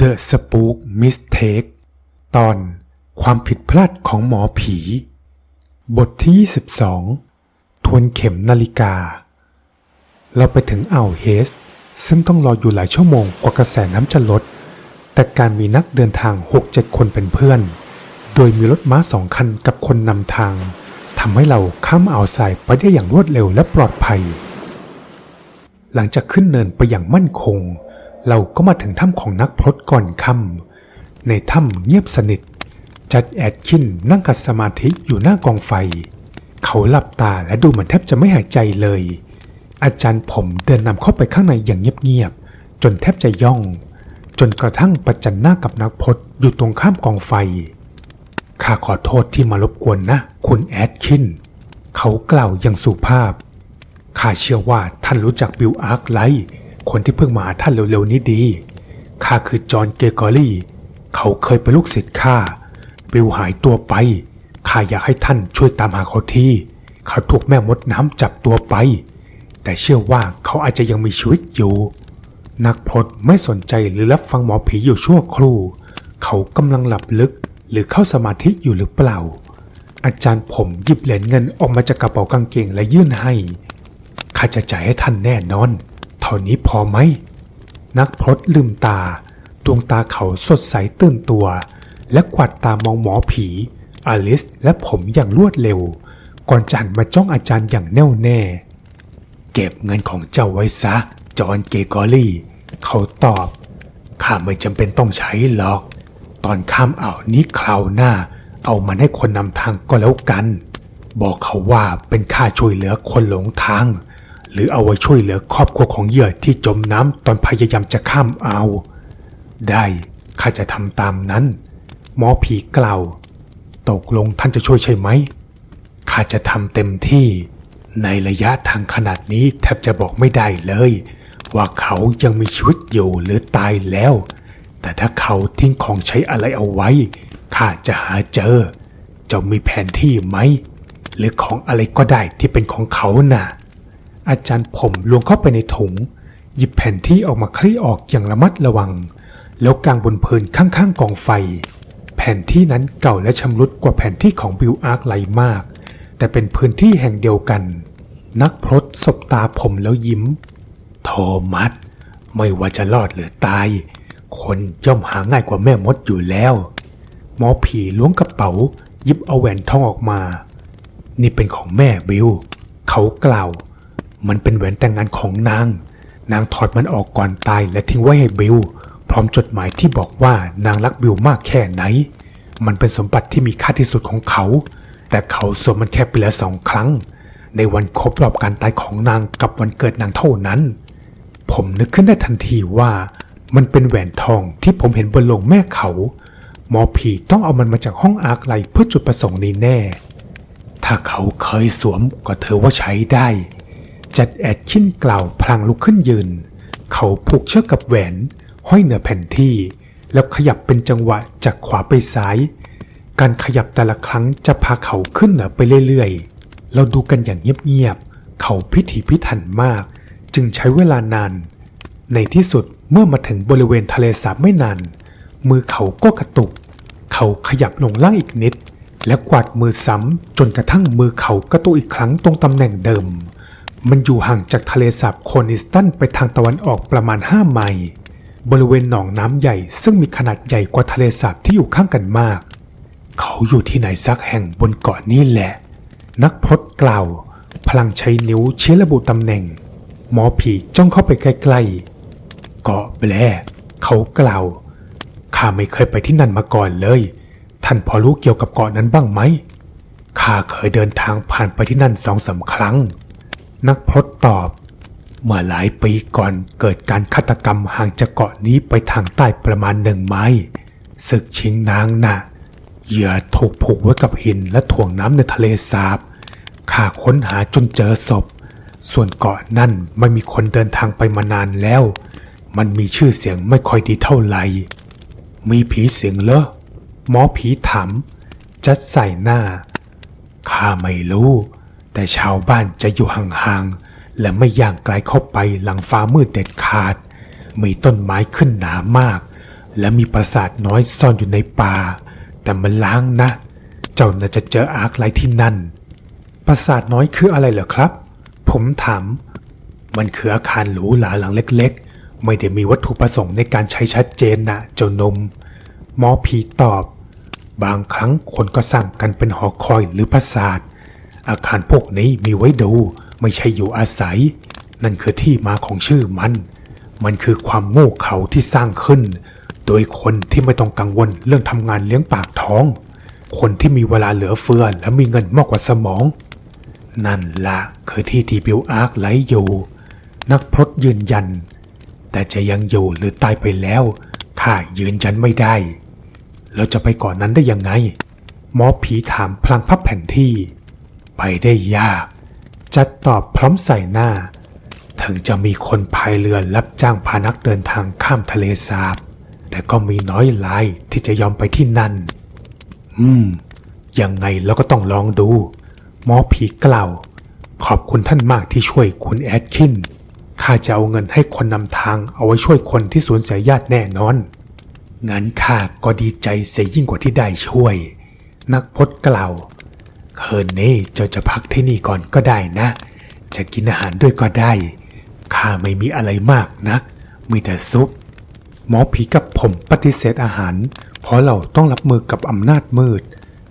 The Spook Mistake ตอนความผิดพลาดของหมอผี บทที่ 22 ทวนเข็มนาฬิกา เราไปถึงอ่าวเฮส ซึ่งต้องรออยู่หลายชั่วโมงกว่ากระแสน้ำจะลด แต่การมีนักเดินทาง 6-7 คนเป็นเพื่อน โดยมีรถม้าสองคันกับคนนำทางทำให้เราข้ามอ่าวทรายไปได้อย่างรวดเร็วและปลอดภัย หลังจากขึ้นเนินไปอย่างมั่นคง เราก็มาถึงถ้ำของนักพรตก่อนค่ำในถ้ำเงียบสนิท จัดแอดคินนั่งกัดสมาธิอยู่หน้ากองไฟ เขาหลับตาและดูเหมือนแทบจะไม่หายใจเลย อาจารย์ผมเดินนำเข้าไปข้างในอย่างเงียบๆจนแทบจะย่อง จนกระทั่งประจันหน้ากับนักพรตอยู่ตรงข้ามกองไฟข้าขอโทษที่มารบกวนนะ คุณแอดคิน เขากล่าวอย่างสุภาพข้าเชื่อว่าท่านรู้จักบิลอาร์คไลท์ คนที่เพิ่งมาหาท่านเร็วๆนี้ดี ข้าคือจอห์นเกเกอรี่ เขาเคยเป็นลูกศิษย์ข้าบิลหายตัวไป ข้าอยากให้ท่านช่วยตามหาเขาทีเขาถูกแม่มดน้ำจับตัวไป แต่เชื่อว่าเขาอาจจะยังมีชีวิตอยู่ นักพรตไม่สนใจหรือรับฟังหมอผีอยู่ชั่วครู่ เขากำลังหลับลึกหรือเข้าสมาธิอยู่หรือเปล่า อาจารย์ผมหยิบเหรียญเงินออกมาจากกระเป๋ากางเกงและยื่นให้ข้าจะจ่ายให้ท่านแน่นอน ท่านี้พอไหม นักพรตลืมตา ดวงตาเขาสดใสตื่นตัว และกวาดตามองหมอผี อลิสและผมอย่างรวดเร็ว ก่อนจะหันมาจ้องอาจารย์อย่างแน่วแน่ เก็บเงินของเจ้าไว้ซะ จอห์นเกกอรี่ เขาตอบ ข้าไม่จำเป็นต้องใช้หรอก ตอนข้ามอ่าวนี้คราวหน้า เอามันให้คนนำทางก็แล้วกัน บอกเขาว่าเป็นค่าช่วยเหลือคนหลงทาง รือเอาไว้ช่วยเหลือครอบครัวของเหยื่อที่จมน้ำตอนพยายามจะข้ามอ่าวได้ข้าจะทำตามนั้น หมอผีกล่าว ตกลงท่านจะช่วยใช่ไหมข้าจะทำเต็มที่ ในระยะทางขนาดนี้แทบจะบอกไม่ได้เลย ว่าเขายังมีชีวิตอยู่หรือตายแล้ว แต่ถ้าเขาทิ้งของใช้อะไรเอาไว้ข้าจะหาเจอ เจ้ามีแผนที่ไหม หรือของอะไรก็ได้ที่เป็นของเขาน่ะ อาจารย์ผมลวงเข้าไปในถุง หยิบแผ่นที่ออกมาคลี่ออกอย่างระมัดระวัง แล้วกางบนพื้นข้างๆกองไฟ แผ่นที่นั้นเก่าและชำรุดกว่าแผ่นที่ของบิลอาร์คไลมาก แต่เป็นพื้นที่แห่งเดียวกัน นักพรตสบตาผมแล้วยิ้ม โทมัสไม่ว่าจะรอดหรือตาย คนย่อมหาง่ายกว่าแม่มดอยู่แล้ว หมอผีล้วงกระเป๋าหยิบเอาแหวนทองออกมา นี่เป็นของแม่บิลเขากล่าว มันเป็นแหวนแต่งงานของนาง นางถอดมันออกก่อนตายและทิ้งไว้ให้บิล พร้อมจดหมายที่บอกว่านางรักบิลมากแค่ไหน มันเป็นสมบัติที่มีค่าที่สุดของเขา แต่เขาสวมมันแค่ปีละสองครั้ง ในวันครบรอบการตายของนางกับวันเกิดนางเท่านั้น ผมนึกขึ้นได้ทันทีว่ามันเป็นแหวนทองที่ผมเห็นบนโลงแม่เขา หมอผีต้องเอามันมาจากห้องอาร์คไลเพื่อจุดประสงค์นี้แน่ ถ้าเขาเคยสวมก็เธอว่าใช้ได้ จัดแอดขิ้นกล่าวพลางลุกขึ้นยืน เขาผูกเชือกกับแหวน ห้อยเหนือแผ่นที่ แล้วขยับเป็นจังหวะจากขวาไปซ้าย การขยับแต่ละครั้งจะพาเขาขึ้นเหนือไปเรื่อยๆ เราดูกันอย่างเงียบๆ เขาพิถีพิถันมาก จึงใช้เวลานาน ในที่สุดเมื่อมาถึงบริเวณทะเลสาบไม่นาน มือเขาก็กระตุก เขาขยับลงล่างอีกนิด และกวาดมือซ้ำจนกระทั่งมือเขากระตุกอีกครั้งตรงตำแหน่งเดิม มันอยู่ห่างจากทะเลสาบโคนิสตันไปทางตะวันออกประมาณ 5 ไมล์บริเวณหนองน้ำใหญ่ซึ่งมีขนาดใหญ่กว่าทะเลสาบที่อยู่ข้างกันมาก เขาอยู่ที่ไหนสักแห่งบนเกาะนี้แหละ นักพรตกล่าว พลังใช้นิ้วชี้ระบุตำแหน่ง หมอผีจ้องเข้าไปใกล้ๆ เกาะแบลเขากล่าว ข้าไม่เคยไปที่นั่นมาก่อนเลย ท่านพอรู้เกี่ยวกับเกาะนั้นบ้างไหมข้าเคยเดินทางผ่านไปที่นั่นสองสาครั้ง นักพรตตอบ เมื่อหลายปีก่อนเกิดการฆาตกรรมห่างจากเกาะนี้ไปทางใต้ประมาณหนึ่งไมล์ศึกชิงนางน่ะเหยื่อถูกผูกไว้กับหินและถ่วงน้ำในทะเลสาบข้าค้นหาจนเจอศพ ส่วนเกาะนั่นไม่มีคนเดินทางไปมานานแล้ว มันมีชื่อเสียงไม่ค่อยดีเท่าไหร่ มีผีเสียงเหรอหมอผีถามจัดใส่หน้าข้าไม่รู้ แต่ชาวบ้านจะอยู่ห่างๆ และไม่ย่างไกลเข้าไปหลังฟ้ามืดเด็ดขาด มีต้นไม้ขึ้นหนามาก และมีปราสาทน้อยซ่อนอยู่ในป่า แต่มันล้างนะ เจ้าน่าจะเจออาร์คไลท์ที่นั่น ปราสาทน้อยคืออะไรเหรอครับ ผมถาม มันคืออาคารหรูหราหลังเล็กๆ ไม่ได้มีวัตถุประสงค์ในการใช้ชัดเจนนะเจ้านมหมอผีตอบ บางครั้งคนก็สร้างกันเป็นหอคอยหรือปราสาท อาคารพวกนี้มีไว้ดู ไม่ใช่อยู่อาศัย นั่นคือที่มาของชื่อมัน มันคือความโง่เขลาที่สร้างขึ้น โดยคนที่ไม่ต้องกังวลเรื่องทำงานเลี้ยงปากท้อง คนที่มีเวลาเหลือเฟือและมีเงินมากกว่าสมอง นั่นละคือที่ที่บิลอาร์คไหลอยู่ นักพรตยืนยัน แต่จะยังอยู่หรือตายไปแล้วข้ายืนยันไม่ได้แล้วจะไปก่อนนั้นได้ยังไงหมอผีถามพลางพับแผ่นที่ ไปได้ยาก จัดตอบพร้อมใส่หน้า ถึงจะมีคนพายเรือรับจ้างพานักเดินทางข้ามทะเลสาบ แต่ก็มีน้อยรายที่จะยอมไปที่นั่น อืม ยังไงเราก็ต้องลองดู หมอผีกล่าว ขอบคุณท่านมากที่ช่วยคุณแอดคิน ข้าจะเอาเงินให้คนนำทางเอาไว้ช่วยคนที่สูญเสียญาติแน่นอน งั้นข้าก็ดีใจเสียยิ่งกว่าที่ได้ช่วย นักพจน์กล่าว เคินนี้เจ้าจะพักที่นี่ก่อนก็ได้นะ จะกินอาหารด้วยก็ได้ข้าไม่มีอะไรมากนัก มีแต่ซุป หมอผีกับผมปฏิเสธอาหาร เพราะเราต้องรับมือกับอำนาจมืด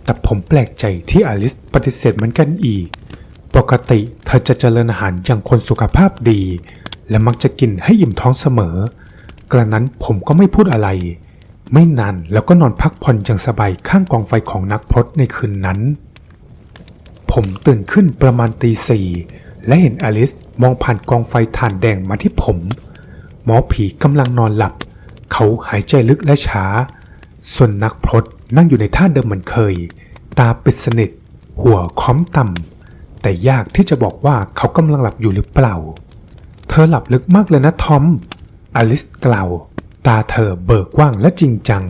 แต่ผมแปลกใจที่อลิสปฏิเสธเหมือนกันอีก ปกติเธอจะเจริญอาหารอย่างคนสุขภาพดี และมักจะกินให้อิ่มท้องเสมอ กระนั้นผมก็ไม่พูดอะไร ไม่นานแล้วก็นอนพักผ่อนอย่างสบายข้างกองไฟของนักพรตในคืนนั้น ผมตื่นขึ้นประมาณตีสี่และเห็นอลิสมองผ่านกองไฟถ่านแดงมาที่ผม หมอผีกำลังนอนหลับ เขาหายใจลึกและช้า ส่วนนักพรตนั่งอยู่ในท่าเดิมเหมือนเคย ตาปิดสนิท หัวค้อมต่ำแต่ยากที่จะบอกว่าเขากำลังหลับอยู่หรือเปล่า เธอหลับลึกมากเลยนะทอม อลิสกล่าว ตาเธอเบิกกว้างและจริงจัง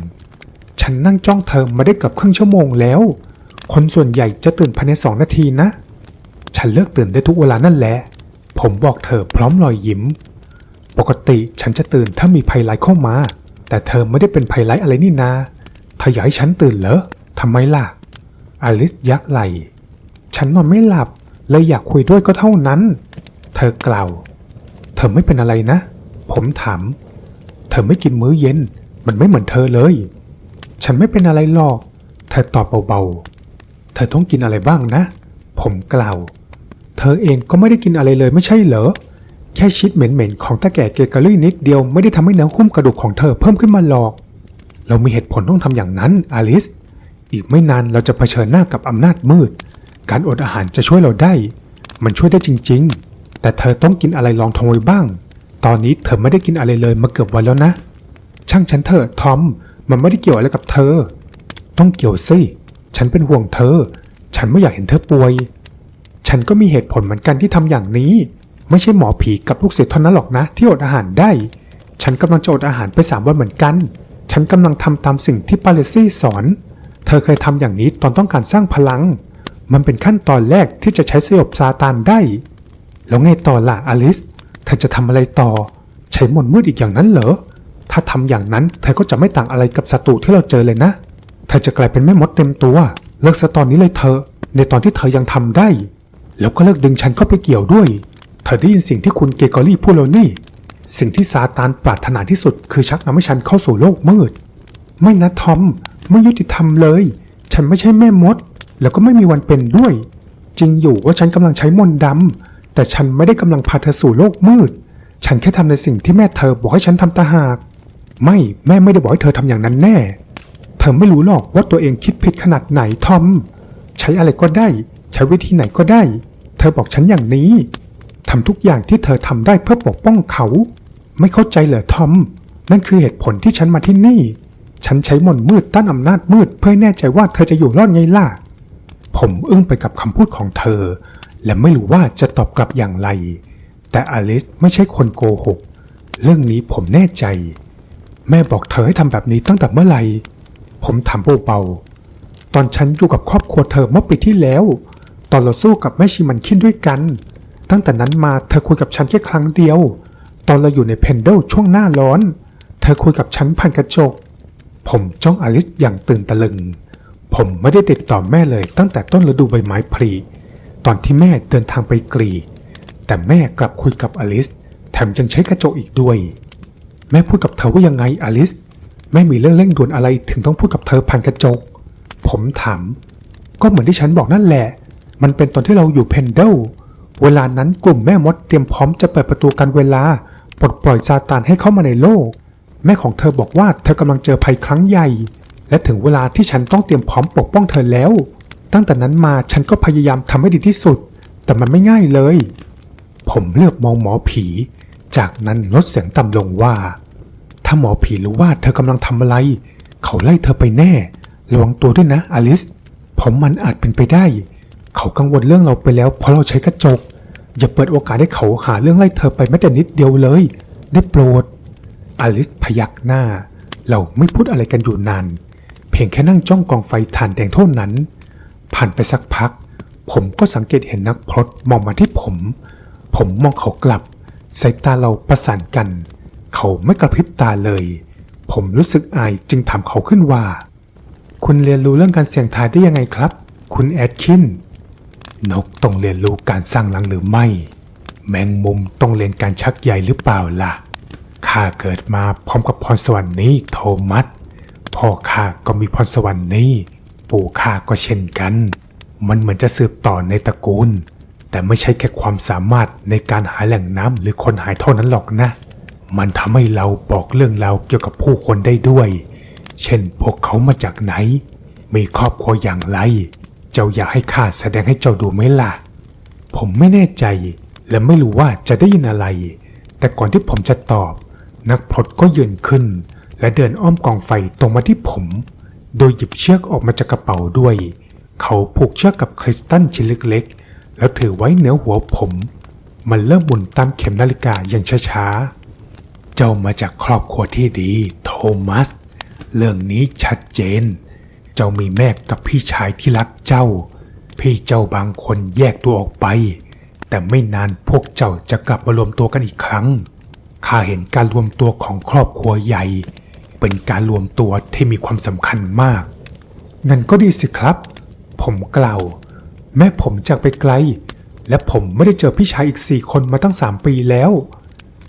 ฉันนั่งจ้องเธอมาได้เกับครึ่งชั่วโมงแล้ว คนส่วนใหญ่จะตื่นภายในสองนาทีนะ ฉันเลิกตื่นได้ทุกเวลานั่นแหละ ผมบอกเธอพร้อมรอยยิ้ม ปกติฉันจะตื่นถ้ามีภัยร้ายเข้ามา แต่เธอไม่ได้เป็นภัยร้ายอะไรนี่นาเธออยากให้ฉันตื่นเหรอทำไมล่ะ อลิสยักไหล ฉันนอนไม่หลับ เลยอยากคุยด้วยก็เท่านั้น เธอกล่าว เธอไม่เป็นอะไรนะ ผมถาม เธอไม่กินมื้อเย็น มันไม่เหมือนเธอเลย ฉันไม่เป็นอะไรหรอก เธอตอบเบาๆ เธอต้องกินอะไรบ้างนะ ผมกล่าว เธอเองก็ไม่ได้กินอะไรเลยไม่ใช่เหรอ แค่ชิดเหม็นๆของตาแก่เกเกอรี่นิดเดียวไม่ได้ทำให้เนื้อหุ้มกระดูกของเธอเพิ่มขึ้นมาหรอก เรามีเหตุผลต้องทำอย่างนั้นอลิส อีกไม่นานเราจะเผชิญหน้ากับอำนาจมืด การอดอาหารจะช่วยเราได้ มันช่วยได้จริง ๆ แต่เธอต้องกินอะไรลองทองไว้บ้าง ตอนนี้เธอไม่ได้กินอะไรเลยมาเกือบวันแล้วนะ ช่างฉันเถอะทอม มันไม่ได้เกี่ยวอะไรกับเธอ ต้องเกี่ยวสิ ฉันเป็นห่วงเธอ ฉันไม่อยากเห็นเธอป่วย ฉันก็มีเหตุผลเหมือนกันที่ทำอย่างนี้ ไม่ใช่หมอผีกับลูกศิษย์เท่านั้นหรอกนะ ที่อดอาหารได้ ฉันกำลังจะอดอาหารไปสามวันเหมือนกัน ฉันกำลังทำตามสิ่งที่ปาเลซี่สอน เธอเคยทำอย่างนี้ตอนต้องการสร้างพลัง มันเป็นขั้นตอนแรกที่จะใช้สยบซาตานได้ แล้วไงต่อล่ะอลิส เธอจะทำอะไรต่อ ใช้มนต์มืดอีกอย่างนั้นเหรอ ถ้าทำอย่างนั้นเธอก็จะไม่ต่างอะไรกับศัตรูที่เราเจอเลยนะ เธอจะกลายเป็นแม่มดเต็มตัว เลิกซะตอนนี้เลยเธอ ในตอนที่เธอยังทำได้ แล้วก็เลิกดึงฉันเข้าไปเกี่ยวด้วย เธอได้ยินสิ่งที่คุณเกกอรี่พูดแล้วนี่ สิ่งที่ซาตานปรารถนาที่สุด คือชักนำให้ฉันเข้าสู่โลกมืด ไม่นะทอม ไม่ยุติธรรมเลย ฉันไม่ใช่แม่มด แล้วก็ไม่มีวันเป็นด้วย จริงอยู่ว่าฉันกำลังใช้มนต์ดำแต่ฉันไม่ได้กำลังพาเธอสู่โลกมืด ฉันแค่ทำในสิ่งที่แม่เธอบอกให้ฉันทำตาหาก ไม่แม่ไม่ได้บอกให้เธอทำอย่างนั้นแน่ เธอไม่รู้หรอกว่าตัวเองคิดผิดขนาดไหนทอม ใช้อะไรก็ได้ ใช้วิธีไหนก็ได้ เธอบอกฉันอย่างนี้ทำทุกอย่างที่เธอทำได้เพื่อปกป้องเขา ไม่เข้าใจเหรอทอม นั่นคือเหตุผลที่ฉันมาที่นี่ ฉันใช้มนต์มืดต้านอำนาจมืด เพื่อแน่ใจว่าเธอจะอยู่รอดไงล่ะ ผมอึ้งไปกับคำพูดของเธอ และไม่รู้ว่าจะตอบกลับอย่างไร แต่อลิสไม่ใช่คนโกหก เรื่องนี้ผมแน่ใจ แม่บอกเธอให้ทำแบบนี้ตั้งแต่เมื่อไหร่ ผมถามเบาๆ ตอนฉันอยู่กับครอบครัวเธอเมื่อปีที่แล้ว ตอนเราสู้กับแม่ชิมันคินด้วยกัน ตั้งแต่นั้นมาเธอคุยกับฉันแค่ครั้งเดียว ตอนเราอยู่ในเพนเดลช่วงหน้าร้อน เธอคุยกับฉันผ่านกระจก ผมจ้องอลิสอย่างตื่นตะลึง ผมไม่ได้ติดต่อแม่เลยตั้งแต่ต้นฤดูใบไม้ผลิตอนที่แม่เดินทางไปกรีแต่แม่กลับคุยกับอลิส แถมยังใช้กระจกอีกด้วย แม่พูดกับเธอว่ายังไงอลิส แม่มีเรื่องเร่งด่วนอะไรถึงต้องพูดกับเธอผ่านกระจก ผมถาม ก็เหมือนที่ฉันบอกนั่นแหละ มันเป็นตอนที่เราอยู่เพนเดล เวลานั้นกลุ่มแม่มดเตรียมพร้อมจะเปิดประตูกันเวลา ปลดปล่อยซาตานให้เข้ามาในโลก แม่ของเธอบอกว่าเธอกำลังเจอภัยครั้งใหญ่ และถึงเวลาที่ฉันต้องเตรียมพร้อมปกป้องเธอแล้ว ตั้งแต่นั้นมาฉันก็พยายามทำให้ดีที่สุด แต่มันไม่ง่ายเลย ผมเลือกมองหมอผี จากนั้นลดเสียงต่ำลงว่า ถ้าหมอผีรู้ว่าเธอกำลังทำอะไร เขาไล่เธอไปแน่ ระวังตัวด้วยนะอลิสผมมันอาจเป็นไปได้ เขากังวลเรื่องเราไปแล้วเพราะเราใช้กระจก อย่าเปิดโอกาสให้เขาหาเรื่องไล่เธอไปแม้แต่นิดเดียวเลย ได้โปรด อลิสพยักหน้า เราไม่พูดอะไรกันอยู่นาน เพียงแค่นั่งจ้องกองไฟถ่านแดงเท่านั้น ผ่านไปสักพัก ผมก็สังเกตเห็นนักพรตมองมาที่ผม ผมมองเขากลับสายตาเราประสานกัน เขาไม่กระพริบตาเลย ผมรู้สึกอายจึงถามเขาขึ้นว่า คุณเรียนรู้เรื่องการเสี่ยงทายได้ยังไงครับ คุณแอดคิน นกต้องเรียนรู้การสร้างรังหรือไม่ แมงมุมต้องเรียนการชักใยหรือเปล่าล่ะ ข้าเกิดมาพร้อมกับพรสวรรค์นี้โทมัส พ่อข้าก็มีพรสวรรค์นี้ ปู่ข้าก็เช่นกัน มันเหมือนจะสืบต่อในตระกูล แต่ไม่ใช่แค่ความสามารถในการหาแหล่งน้ำหรือคนหายเท่านั้นหรอกนะ มันทำให้เราบอกเรื่องราวเกี่ยวกับผู้คนได้ด้วย เช่นพวกเขามาจากไหน มีครอบครัวอย่างไร เจ้าอยากให้ข้าแสดงให้เจ้าดูไหมล่ะ ผมไม่แน่ใจและไม่รู้ว่าจะได้ยินอะไร แต่ก่อนที่ผมจะตอบ นักพรตก็ยืนขึ้น และเดินอ้อมกองไฟตรงมาที่ผม โดยหยิบเชือกออกมาจากกระเป๋าด้วย เขาผูกเชือกกับคริสตัลชิ้นเล็กๆ แล้วถือไว้เหนือหัวผม มันเริ่มหมุนตามเข็มนาฬิกาอย่างช้าๆ เจ้ามาจากครอบครัวที่ดี โทมัส เรื่องนี้ชัดเจน เจ้ามีแม่กับพี่ชายที่รักเจ้า พี่เจ้าบางคนแยกตัวออกไป แต่ไม่นานพวกเจ้าจะกลับมารวมตัวกันอีกครั้ง ข้าเห็นการรวมตัวของครอบครัวใหญ่ เป็นการรวมตัวที่มีความสำคัญมาก งั้นก็ดีสิครับ ผมกล่าว แม่ผมจากไปไกล และผมไม่ได้เจอพี่ชายอีกสี่คนมาตั้งสามปีแล้ว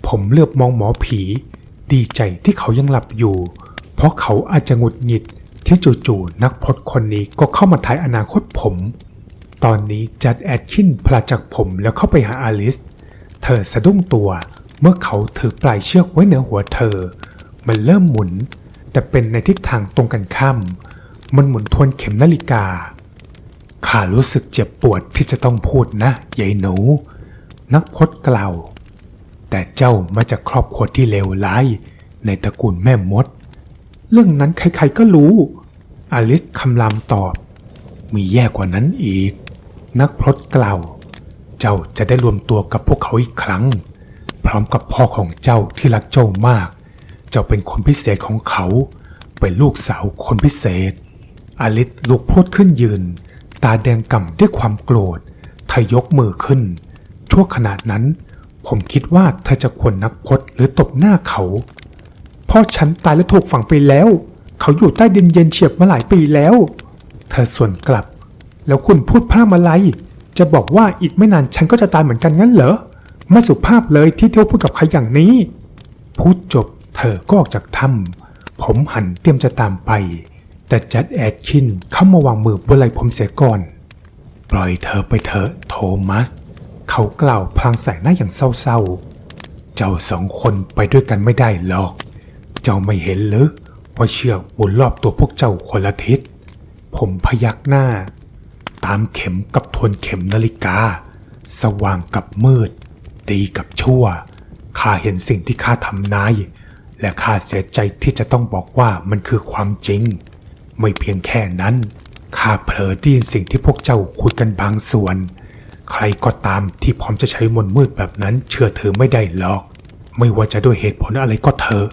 ผมเลือบมองหมอผี ดีใจที่เขายังหลับอยู่ เพราะเขาอาจจะหงุดหงิดที่จู่ๆนักพรตคนนี้ก็เข้ามาทายอนาคตผม ตอนนี้จัดแอดคินพลาดจากผมแล้วเข้าไปหาอลิส เธอสะดุ้งตัวเมื่อเขาถือปลายเชือกไว้เหนือหัวเธอ มันเริ่มหมุน แต่เป็นในทิศทางตรงกันข้าม มันหมุนทวนเข็มนาฬิกา ข้ารู้สึกเจ็บปวดที่จะต้องพูดนะยายหนู นักพจน์กล่าว แต่เจ้ามาจากครอบครัวที่เลวร้าย ในตระกูลแม่มด เรื่องนั้นใครๆก็รู้ อลิสคำรามตอบ มีแย่กว่านั้นอีก นักพรตกล่าว เจ้าจะได้รวมตัวกับพวกเขาอีกครั้ง พร้อมกับพ่อของเจ้าที่รักเจ้ามาก เจ้าเป็นคนพิเศษของเขา เป็นลูกสาวคนพิเศษ อลิสลุกพรวดขึ้นยืน ตาแดงก่ำด้วยความโกรธเธอยกมือขึ้น ชั่วขณะนั้น ผมคิดว่าเธอจะควรนักพจน์หรือตบหน้าเขา พ่อฉันตายและถูกฝังไปแล้ว เขาอยู่ใต้ดินเย็นเฉียบมาหลายปีแล้ว เธอส่วนกลับ แล้วคุณพูดพร่ำอะไร จะบอกว่าอีกไม่นานฉันก็จะตายเหมือนกันงั้นเหรอ ไม่สุภาพเลยที่เที่ยวพูดกับใครอย่างนี้ พูดจบเธอก็ออกจากถ้ำผมหันเตรียมจะตามไป แต่จัดแอดคินเข้ามาวางมือบนไหล่ผมเสียก่อน ปล่อยเธอไปเถอะโทมัส เขากล่าวพลางใส่หน้าอย่างเศร้าๆ เจ้าสองคนไปด้วยกันไม่ได้หรอก เจ้าไม่เห็นหรือว่าเชือกหมุนรอบตัวพวกเจ้าคนละทิศ ผมพยักหน้า ตามเข็มกับทวนเข็มนาฬิกา สว่างกับมืด ดีกับชั่ว ข้าเห็นสิ่งที่ข้าทำนาย และข้าเสียใจที่จะต้องบอกว่ามันคือความจริง ไม่เพียงแค่นั้น ข้าเผลอได้ยินสิ่งที่พวกเจ้าคุยกันบางส่วน ใครก็ตามที่พร้อมจะใช้มนต์มืดแบบนั้นเชื่อถือไม่ได้หรอก ไม่ว่าจะด้วยเหตุผลอะไรก็เถอะ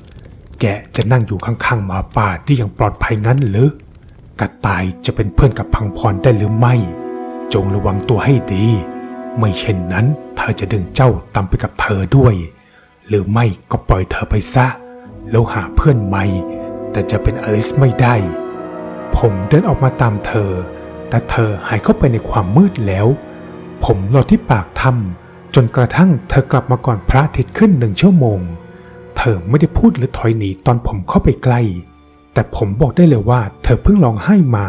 แกจะนั่งอยู่ข้างๆหมาป่าที่ยังปลอดภัยงั้นหรือกระต่ายจะเป็นเพื่อนกับพังพรได้หรือไม่ จงระวังตัวให้ดี ไม่เช่นนั้น เธอจะดึงเจ้าตามไปกับเธอด้วย หรือไม่ก็ปล่อยเธอไปซะ แล้วหาเพื่อนใหม่แแต่จะเป็นอลิสไม่ได้ ผมเดินออกมาตามเธอ แต่เธอหายเข้าไปในความมืดแล้ว ผมรอที่ปากถ้ำจนกระทั่งเธอกลับมาก่อนพระอาทิตย์ขึ้นหนึ่งชั่วโมง เธอไม่ได้พูดหรือถอยหนีตอนผมเข้าไปใกล้ แต่ผมบอกได้เลยว่าเธอเพิ่งร้องไห้มา